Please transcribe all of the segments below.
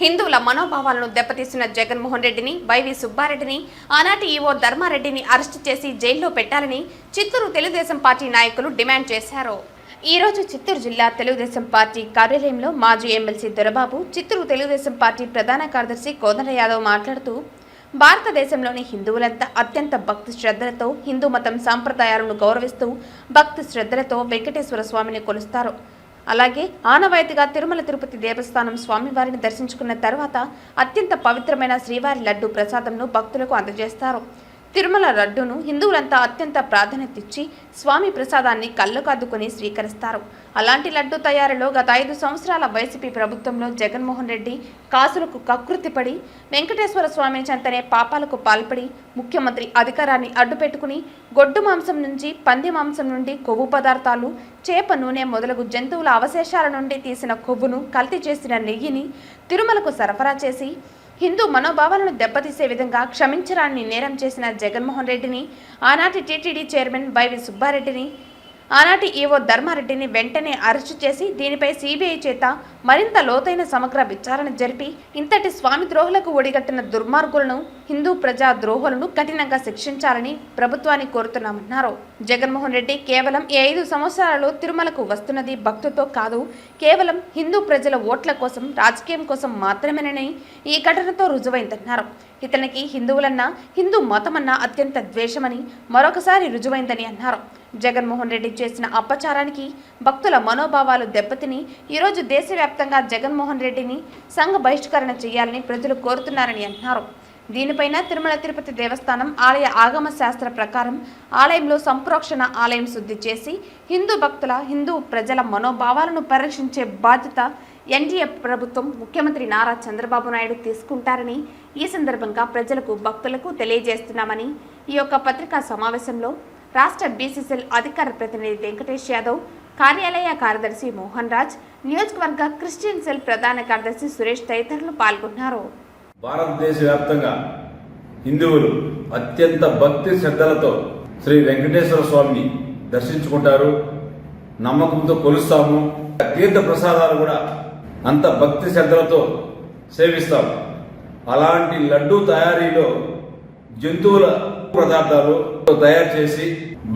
హిందువుల మనోభావాలను దెబ్బతీసిన జగన్మోహన్ రెడ్డిని వైవి సుబ్బారెడ్డిని ఆనాటి ఈవో ధర్మారెడ్డిని అరెస్టు చేసి జైల్లో పెట్టాలని చిత్తూరు తెలుగుదేశం పార్టీ నాయకులు డిమాండ్ చేశారు. ఈ రోజు చిత్తూరు జిల్లా తెలుగుదేశం పార్టీ కార్యాలయంలో మాజీ ఎమ్మెల్సీ దొరబాబు చిత్తూరు తెలుగుదేశం పార్టీ ప్రధాన కార్యదర్శి కోదండ యాదవ్ మాట్లాడుతూ భారతదేశంలోని హిందువులంతా అత్యంత భక్తి శ్రద్ధలతో హిందూ మతం సాంప్రదాయాలను గౌరవిస్తూ భక్తి శ్రద్ధలతో వెంకటేశ్వర స్వామిని కొలుస్తారు. అలాగే ఆనవాయితీగా తిరుమల తిరుపతి దేవస్థానం స్వామివారిని దర్శించుకున్న తర్వాత అత్యంత పవిత్రమైన శ్రీవారి లడ్డు ప్రసాదంను భక్తులకు అందజేస్తారు. తిరుమల లడ్డును హిందువులంతా అత్యంత ప్రాధాన్యత ఇచ్చి స్వామి ప్రసాదాన్ని కళ్ళకద్దుకుని స్వీకరిస్తారు. అలాంటి లడ్డు తయారీలో గత ఐదు సంవత్సరాల వైసీపీ ప్రభుత్వంలో జగన్మోహన్ రెడ్డి కాసులకు కకృతిపడి వెంకటేశ్వర స్వామిని చెంతనే పాపాలకు పాల్పడి ముఖ్యమంత్రి అధికారాన్ని అడ్డుపెట్టుకుని గొడ్డు మాంసం నుంచి పంది మాంసం నుండి కొవ్వు పదార్థాలు చేప నూనె మొదలగు జంతువుల అవశేషాల నుండి తీసిన కొవ్వును కల్తీ చేసిన నెయ్యిని తిరుమలకు సరఫరా చేసి హిందూ మనోభావాలను దెబ్బతీసే విధంగా క్షమించరాని నేరం చేసిన జగన్మోహన్ రెడ్డిని ఆనాటి టీటీడీ చైర్మన్ వైవి సుబ్బారెడ్డిని ఆనాటి ఈవో ధర్మారెడ్డిని వెంటనే అరెస్టు చేసి దీనిపై సిబిఐ చేత మరింత లోతైన సమగ్ర విచారణ జరిపి ఇంతటి స్వామి ద్రోహులకు ఒడిగట్టిన దుర్మార్గులను హిందూ ప్రజా ద్రోహులను కఠినంగా శిక్షించాలని ప్రభుత్వాన్ని కోరుతున్నామన్నారు. జగన్మోహన్ రెడ్డి కేవలం ఈ ఐదు సంవత్సరాలలో తిరుమలకు వస్తున్నది భక్తుతో కాదు కేవలం హిందూ ప్రజల ఓట్ల కోసం రాజకీయం కోసం మాత్రమేనని ఈ ఘటనతో రుజువైందన్నారు. ఇతనికి హిందువులన్నా హిందూ మతమన్నా అత్యంత ద్వేషమని మరొకసారి రుజువైందని అన్నారు. జగన్మోహన్ రెడ్డి చేసిన అపచారానికి భక్తుల మనోభావాలు దెబ్బతిని ఈరోజు దేశవ్యాప్తంగా జగన్మోహన్ రెడ్డిని సంఘ బహిష్కరణ చేయాలని ప్రజలు కోరుతున్నారని అన్నారు. దీనిపైన తిరుమల తిరుపతి దేవస్థానం ఆలయ ఆగమ శాస్త్ర ప్రకారం ఆలయంలో సంప్రోక్షణ ఆలయం శుద్ధి చేసి హిందూ భక్తుల హిందూ ప్రజల మనోభావాలను పరీక్షించే బాధ్యత ఎన్డీఏ ప్రభుత్వం ముఖ్యమంత్రి నారా చంద్రబాబు నాయుడు తీసుకుంటారని ఈ సందర్భంగా ప్రజలకు భక్తులకు తెలియజేస్తున్నామని ఈ యొక్క పత్రికా సమావేశంలో రాష్ట్ర బీసీసీఎల్ అధికార ప్రతినిధి వెంకటేష్ యాదవ్ కార్యాలయ కార్యదర్శి మోహన్ రాజ్ నియోజకవర్గ క్రిస్టియన్ సెల్ ప్రధాన కార్యదర్శి సురేష్ తదితరులు పాల్గొన్నారు. భారతదేశ వ్యాప్తంగా హిందువులు అత్యంత భక్తి శ్రద్ధలతో శ్రీ వెంకటేశ్వర స్వామిని దర్శించుకుంటారు నమ్మకంతో కొలుస్తాము తీర్థ ప్రసాదాలు కూడా అంత భక్తి శ్రద్ధలతో సేవిస్తాము. అలాంటి లడ్డూ తయారీలో జంతువుల పదార్థాలు తయారు చేసి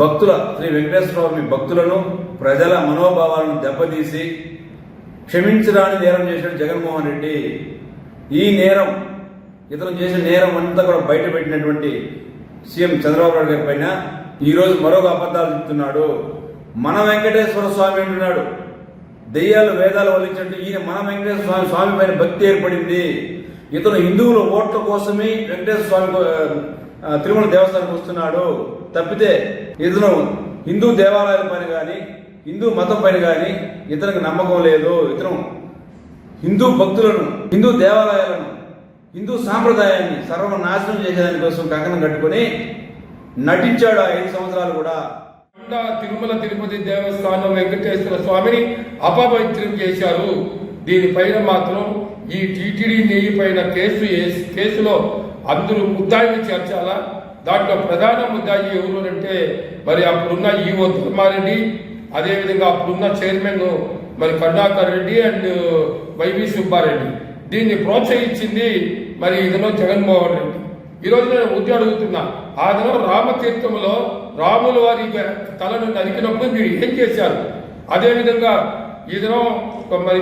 భక్తుల శ్రీ వెంకటేశ్వర స్వామి భక్తులను ప్రజల మనోభావాలను దెబ్బతీసి క్షమించరాని నేరం చేసిన జగన్మోహన్ రెడ్డి. ఈ నేరం ఇతను చేసిన నేరం అంతా కూడా బయట పెట్టినటువంటి సీఎం చంద్రబాబు నాయుడు గారి పైన. ఈ రోజు మరొక అబద్ధాలు చెప్తున్నాడు. మన వెంకటేశ్వర స్వామి అంటున్నాడు. దెయ్యాలు వేదాలు వల్లించినట్టు ఈయన మన వెంకటేశ్వర స్వామి స్వామి పైన భక్తి ఏర్పడింది. ఇతను హిందువుల ఓట్ల కోసమే వెంకటేశ్వర స్వామి తిరుమల దేవస్థానం వస్తున్నాడు. తప్పితే ఇతను హిందూ దేవాలయాల పైన కానీ హిందూ మతం పైన కానీ ఇతనికి నమ్మకం లేదు. ఇతను హిందూ భక్తులను హిందూ దేవాలయాలను హిందూ సాంప్రదాయాన్ని సర్వనాశనం చేసేదానికోసం కంకణం కట్టుకొని నటించాడు ఆ ఐదు సంవత్సరాలు కూడా. తిరుమల తిరుపతి దేవస్థానం వెంకటేశ్వర స్వామిని అపవిత్రం చేశారు. దీనిపైన మాత్రం ఈ టీటీడీ నెయ్యి పైన కేసు వేసి- కేసులో అందరూ ముద్దాయిని చేర్చాలా దాంట్లో ప్రధాన ముద్దాయి ఎవరు అంటే మరి అప్పుడున్న ఈవో ధర్మారెడ్డి అదేవిధంగా అప్పుడున్న చైర్మన్ మరి Karunakar Reddy and Y V Subba Reddy. దీన్ని ప్రోత్సహించింది మరి ఇదిలో జగన్మోహన్ రెడ్డి. ఈరోజు నేను ఉద్యోగం అడుగుతున్నా. ఆ రామతీర్థంలో రాముల వారి తలను నరికినప్పుడు మీరు ఏం చేశారు? అదేవిధంగా ఈ దినం మరి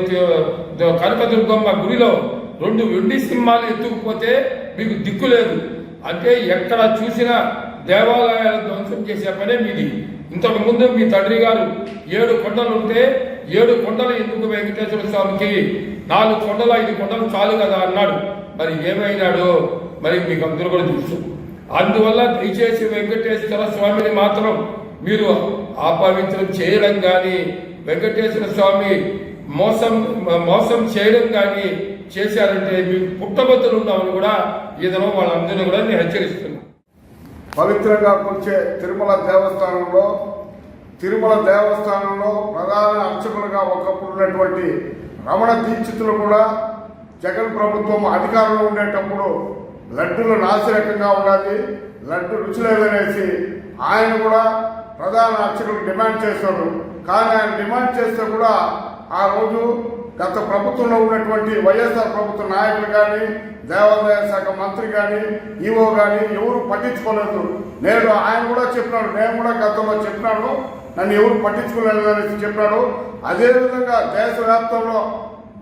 కనకదుర్గమ్మ గుడిలో రెండు వెండి సింహాలు ఎత్తుకుపోతే మీకు దిక్కు లేదు. అంటే ఎక్కడ చూసినా దేవాలయాలు ధ్వంసం చేసే పనే మీది. ఇంతకు ముందు మీ తండ్రి గారు ఏడు కొండలు ఉంటే ఏడు కొండలు ఎందుకు వెంకటేశ్వర స్వామికి? నాలుగు కొండలు ఐదు కొండలు చాలు కదా అన్నాడు. మరి ఏమైనాడు? మరి మీకు అందరూ కూడా తెలుసు. అందువల్ల దయచేసి వెంకటేశ్వర స్వామిని మాత్రం మీరు అపవిత్రం చేయడం కానీ వెంకటేశ్వర స్వామి మోసం మోసం చేయడం కానీ చేశారంటే మీకు పుట్టబద్దలు ఉన్నామని కూడా ఏదైనా వాళ్ళందరినీ కూడా నేను హెచ్చరిస్తున్నాను. పవిత్రంగా కొలిచే తిరుమల దేవస్థానంలో తిరుమల దేవస్థానంలో ప్రధాన అర్చకులుగా ఒకప్పుడు ఉన్నటువంటి రమణ దీక్షితులు కూడా జగన్ ప్రభుత్వం అధికారంలో ఉండేటప్పుడు లడ్డులు నాసిరకంగా ఉండాలి లడ్డు రుచి లేదనేసి ఆయన కూడా ప్రధాన అర్చకులు డిమాండ్ చేశారు. కానీ ఆయన డిమాండ్ చేస్తే కూడా ఆ రోజు గత ప్రభుత్వంలో ఉన్నటువంటి వైఎస్ఆర్ ప్రభుత్వ నాయకులు కానీ దేవాదాయ శాఖ మంత్రి కానీ ఈవో కానీ ఎవరు పట్టించుకోలేదు. నేను ఆయన కూడా చెప్పినాడు నేను కూడా గతంలో చెప్పినాను నన్ను ఎవరు పట్టించుకోలేదు అనేసి చెప్పినాడు. అదేవిధంగా దేశవ్యాప్తంలో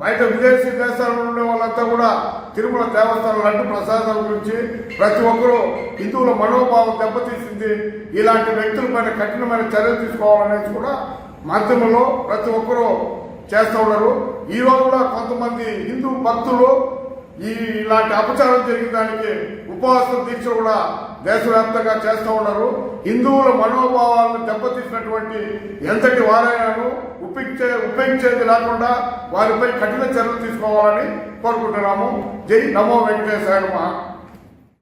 బయట విదేశీ దేశాల్లో ఉండే వాళ్ళంతా కూడా తిరుమల దేవస్థానం లాంటి ప్రసాదం గురించి ప్రతి ఒక్కరూ హిందువుల మనోభావం దెబ్బతీసింది. ఇలాంటి వ్యక్తులపైన కఠినమైన చర్యలు తీసుకోవాలనేది కూడా మాధ్యమంలో ప్రతి ఒక్కరూ చేస్తూ ఉన్నారు. ఈరోజు కూడా కొంతమంది హిందూ భక్తులు ఈ ఇలాంటి అపచారం జరిగిన దానికి ఉపవాసం దీక్ష కూడా దేశవ్యాప్తంగా చేస్తూ ఉన్నారు. హిందువుల మనోభావాలను దెబ్బతీసినటువంటి ఎంతటి వారైనాను ఉపయోగించే ఉపయోగించేది లేకుండా వారిపై కఠిన చర్యలు తీసుకోవాలని కోరుకుంటున్నాము. జై నమో వెంకటేశాయ